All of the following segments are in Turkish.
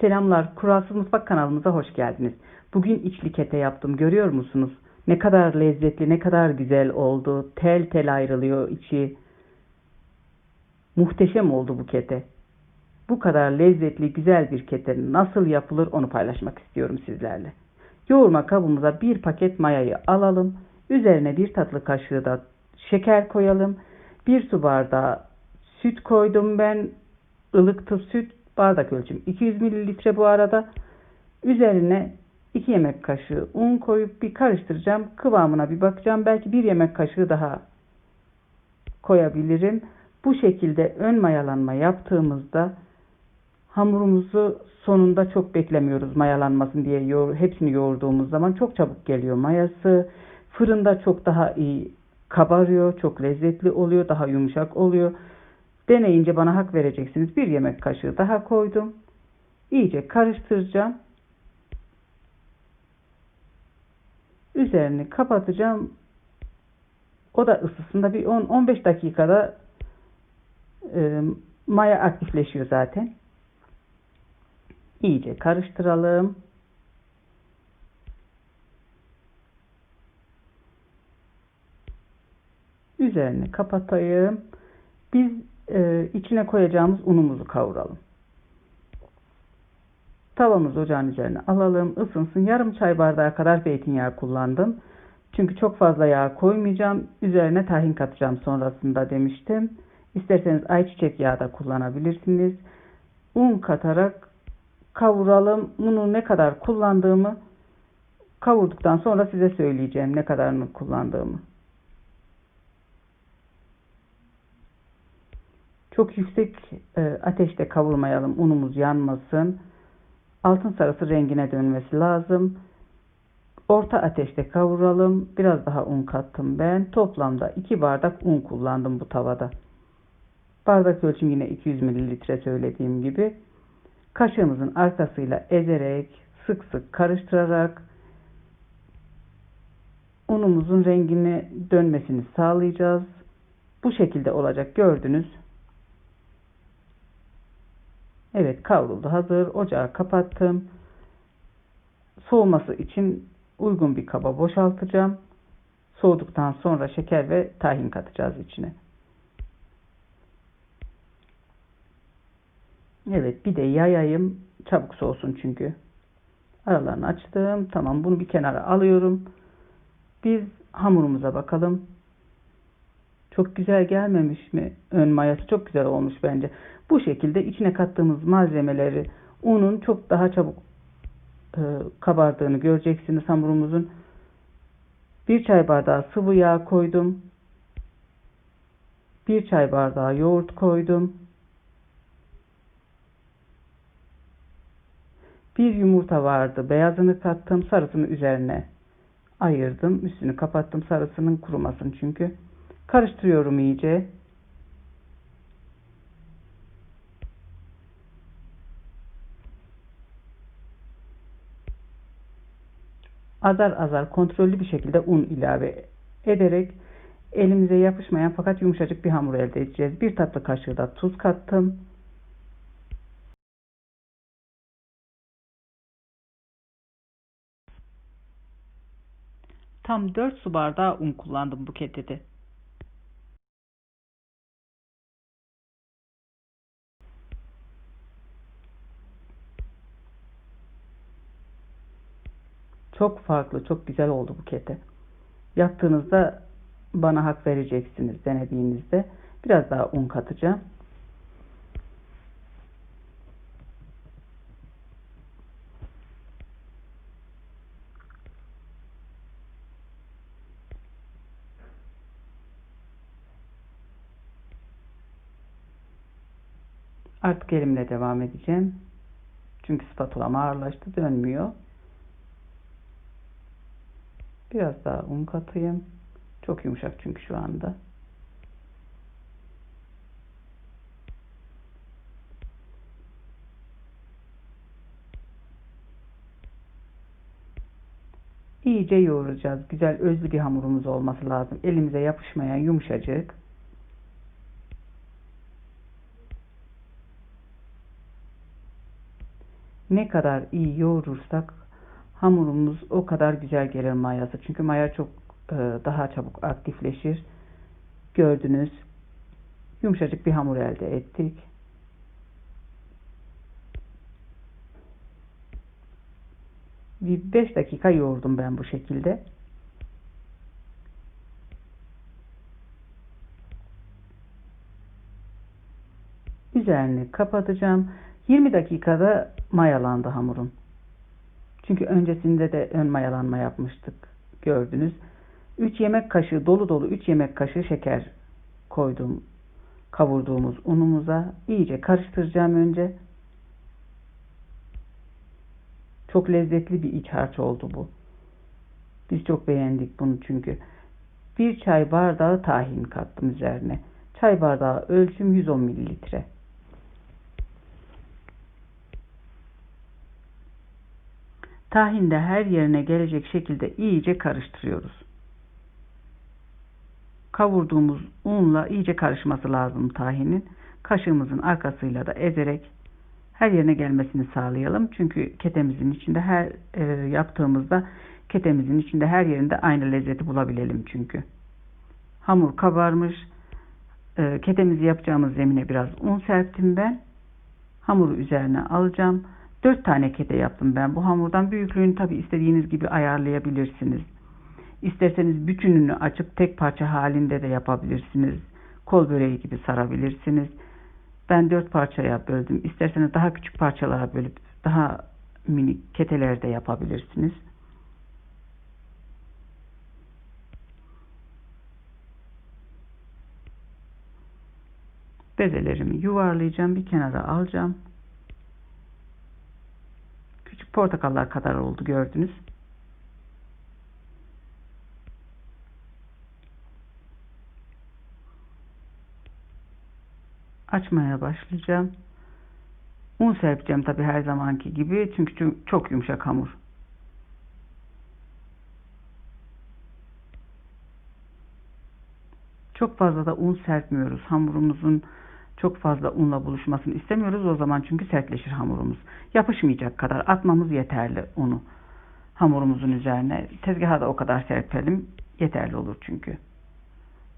Selamlar, Kuralsız Mutfak kanalımıza hoş geldiniz. Bugün içli kete yaptım, görüyor musunuz? Ne kadar lezzetli, ne kadar güzel oldu. Tel tel ayrılıyor içi. Muhteşem oldu bu kete. Bu kadar lezzetli, güzel bir kete nasıl yapılır onu paylaşmak istiyorum sizlerle. Yoğurma kabımıza bir paket mayayı alalım. Üzerine bir tatlı kaşığı da şeker koyalım. Bir su bardağı süt koydum ben. ılıktı süt. Bardak ölçüm 200 mililitre bu arada. Üzerine 2 yemek kaşığı un koyup bir karıştıracağım. Kıvamına bir bakacağım. Belki bir yemek kaşığı daha koyabilirim. Bu şekilde ön mayalanma yaptığımızda hamurumuzu sonunda çok beklemiyoruz mayalanmasın diye yoğur, hepsini yoğurduğumuz zaman çok çabuk geliyor mayası. Fırında çok daha iyi kabarıyor, çok lezzetli oluyor, daha yumuşak oluyor. Deneyince bana hak vereceksiniz. Bir yemek kaşığı daha koydum. İyice karıştıracağım. Üzerini kapatacağım. O da ısısında bir 10-15 dakikada e, maya aktifleşiyor zaten. İyice karıştıralım. Üzerini kapatayım. Biz e, içine koyacağımız unumuzu kavuralım. Tavamızı ocağın üzerine alalım. ısınsın. Yarım çay bardağı kadar zeytinyağı kullandım. Çünkü çok fazla yağ koymayacağım. Üzerine tahin katacağım sonrasında demiştim. İsterseniz ayçiçek yağı da kullanabilirsiniz. Un katarak kavuralım. Unu ne kadar kullandığımı kavurduktan sonra size söyleyeceğim ne kadarını kullandığımı. Çok yüksek e, ateşte kavurmayalım. Unumuz yanmasın. Altın sarısı rengine dönmesi lazım. Orta ateşte kavuralım. Biraz daha un kattım ben. Toplamda 2 bardak un kullandım bu tavada. Bardak ölçüm yine 200 mililitre söylediğim gibi. Kaşığımızın arkasıyla ezerek, sık sık karıştırarak unumuzun rengini dönmesini sağlayacağız. Bu şekilde olacak gördünüz. Evet kavruldu hazır. Ocağı kapattım. Soğuması için uygun bir kaba boşaltacağım. Soğuduktan sonra şeker ve tahin katacağız içine. Evet bir de yayayım. Çabuk soğusun çünkü. Aralarını açtım. Tamam bunu bir kenara alıyorum. Biz hamurumuza bakalım. Çok güzel gelmemiş mi? Ön mayası çok güzel olmuş bence. Bu şekilde içine kattığımız malzemeleri unun çok daha çabuk e, kabardığını göreceksiniz hamurumuzun. Bir çay bardağı sıvı yağ koydum. Bir çay bardağı yoğurt koydum. Bir yumurta vardı. Beyazını kattım. Sarısını üzerine ayırdım. Üstünü kapattım. Sarısının kurumasın çünkü. Karıştırıyorum iyice. Azar azar kontrollü bir şekilde un ilave ederek elimize yapışmayan fakat yumuşacık bir hamur elde edeceğiz. Bir tatlı kaşığı da tuz kattım. Tam 4 su bardağı un kullandım bu ketede. Çok farklı, çok güzel oldu bu kete. Yaptığınızda bana hak vereceksiniz denediğinizde. Biraz daha un katacağım. Artık elimle devam edeceğim. Çünkü spatulam ağırlaştı, dönmüyor. Biraz daha un katayım. Çok yumuşak çünkü şu anda. İyice yoğuracağız. Güzel özlü bir hamurumuz olması lazım. Elimize yapışmayan yumuşacık. Ne kadar iyi yoğurursak hamurumuz o kadar güzel gelir mayası. Çünkü maya çok e, daha çabuk aktifleşir. Gördünüz. Yumuşacık bir hamur elde ettik. Bir 5 dakika yoğurdum ben bu şekilde. Üzerini kapatacağım. 20 dakikada mayalandı hamurum. Çünkü öncesinde de ön mayalanma yapmıştık. Gördünüz. 3 yemek kaşığı dolu dolu 3 yemek kaşığı şeker koydum kavurduğumuz unumuza. iyice karıştıracağım önce. Çok lezzetli bir iç harç oldu bu. Biz çok beğendik bunu çünkü. Bir çay bardağı tahin kattım üzerine. Çay bardağı ölçüm 110 mililitre. Tahin de her yerine gelecek şekilde iyice karıştırıyoruz. Kavurduğumuz unla iyice karışması lazım tahinin. Kaşığımızın arkasıyla da ezerek her yerine gelmesini sağlayalım. Çünkü ketemizin içinde her e, yaptığımızda ketemizin içinde her yerinde aynı lezzeti bulabilelim çünkü. Hamur kabarmış. E, ketemizi yapacağımız zemine biraz un serptim ben. Hamuru üzerine alacağım. 4 tane kete yaptım ben bu hamurdan. Büyüklüğünü tabi istediğiniz gibi ayarlayabilirsiniz. İsterseniz bütününü açıp tek parça halinde de yapabilirsiniz. Kol böreği gibi sarabilirsiniz. Ben 4 parçaya böldüm. İsterseniz daha küçük parçalara bölüp daha minik keteler de yapabilirsiniz. Bezelerimi yuvarlayacağım. Bir kenara alacağım portakallar kadar oldu gördünüz. Açmaya başlayacağım. Un serpeceğim tabi her zamanki gibi. Çünkü çok yumuşak hamur. Çok fazla da un serpmiyoruz. Hamurumuzun çok fazla unla buluşmasını istemiyoruz. O zaman çünkü sertleşir hamurumuz. Yapışmayacak kadar atmamız yeterli unu. Hamurumuzun üzerine. Tezgaha da o kadar serpelim. Yeterli olur çünkü.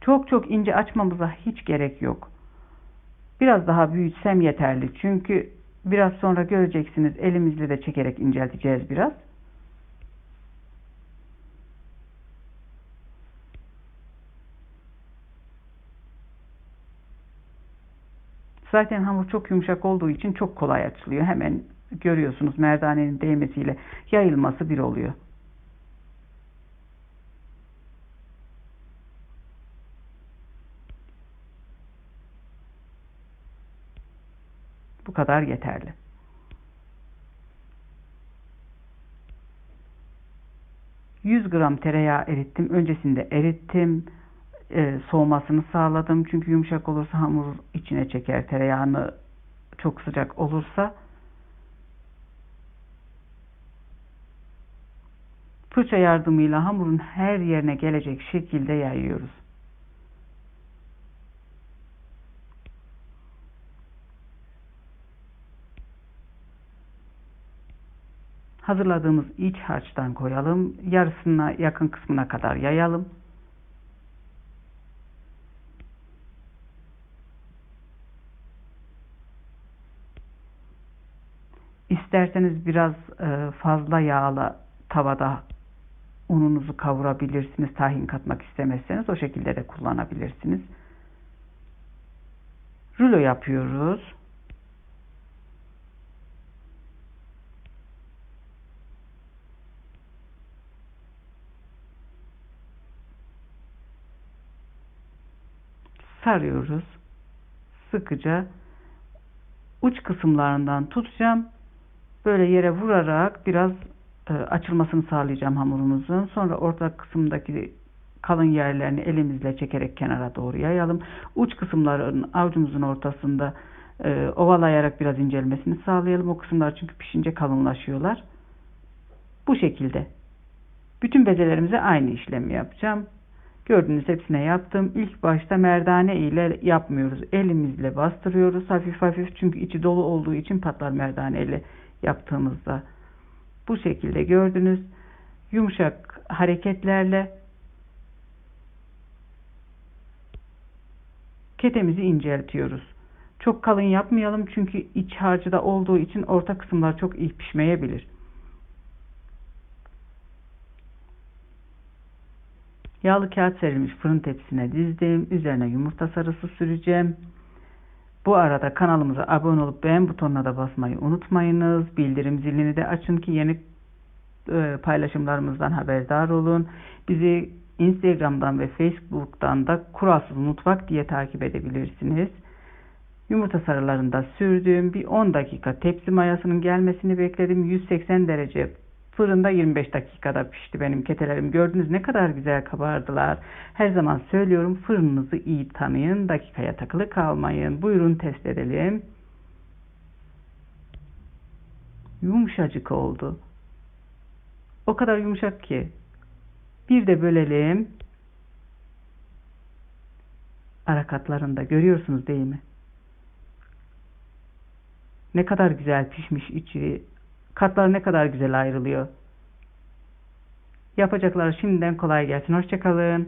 Çok çok ince açmamıza hiç gerek yok. Biraz daha büyütsem yeterli. Çünkü biraz sonra göreceksiniz elimizle de çekerek incelteceğiz biraz. Zaten hamur çok yumuşak olduğu için çok kolay açılıyor. Hemen görüyorsunuz merdanenin değmesiyle yayılması bir oluyor. Bu kadar yeterli. Yüz gram tereyağı erittim. Öncesinde erittim e, soğumasını sağladım. Çünkü yumuşak olursa hamur içine çeker. Tereyağını çok sıcak olursa fırça yardımıyla hamurun her yerine gelecek şekilde yayıyoruz. Hazırladığımız iç harçtan koyalım. Yarısına yakın kısmına kadar yayalım. İsterseniz biraz e, fazla yağla tavada ununuzu kavurabilirsiniz. Tahin katmak istemezseniz o şekilde de kullanabilirsiniz. Rulo yapıyoruz. Sarıyoruz. Sıkıca uç kısımlarından tutacağım böyle yere vurarak biraz e, açılmasını sağlayacağım hamurumuzun. Sonra orta kısımdaki kalın yerlerini elimizle çekerek kenara doğru yayalım. Uç kısımların avucumuzun ortasında e, ovalayarak biraz incelmesini sağlayalım. O kısımlar çünkü pişince kalınlaşıyorlar. Bu şekilde. Bütün bezelerimize aynı işlemi yapacağım. Gördüğünüz hepsine yaptım. İlk başta merdane ile yapmıyoruz. Elimizle bastırıyoruz hafif hafif. Çünkü içi dolu olduğu için patlar merdane ile yaptığımızda. Bu şekilde gördünüz. Yumuşak hareketlerle ketemizi inceltiyoruz. Çok kalın yapmayalım çünkü iç harcı da olduğu için orta kısımlar çok iyi pişmeyebilir. Yağlı kağıt serilmiş fırın tepsisine dizdim. Üzerine yumurta sarısı süreceğim. Bu arada kanalımıza abone olup beğen butonuna da basmayı unutmayınız. Bildirim zilini de açın ki yeni e, paylaşımlarımızdan haberdar olun. Bizi Instagram'dan ve Facebook'tan da Kuralsız Mutfak diye takip edebilirsiniz. Yumurta sarılarını da sürdüm. Bir 10 dakika tepsi mayasının gelmesini bekledim. 180 derece fırında 25 dakikada pişti benim ketelerim. Gördünüz ne kadar güzel kabardılar. Her zaman söylüyorum fırınınızı iyi tanıyın. Dakikaya takılı kalmayın. Buyurun test edelim. Yumuşacık oldu. O kadar yumuşak ki. Bir de bölelim. Ara katlarında görüyorsunuz değil mi? Ne kadar güzel pişmiş içi. Katlar ne kadar güzel ayrılıyor. Yapacaklar şimdiden kolay gelsin. Hoşçakalın.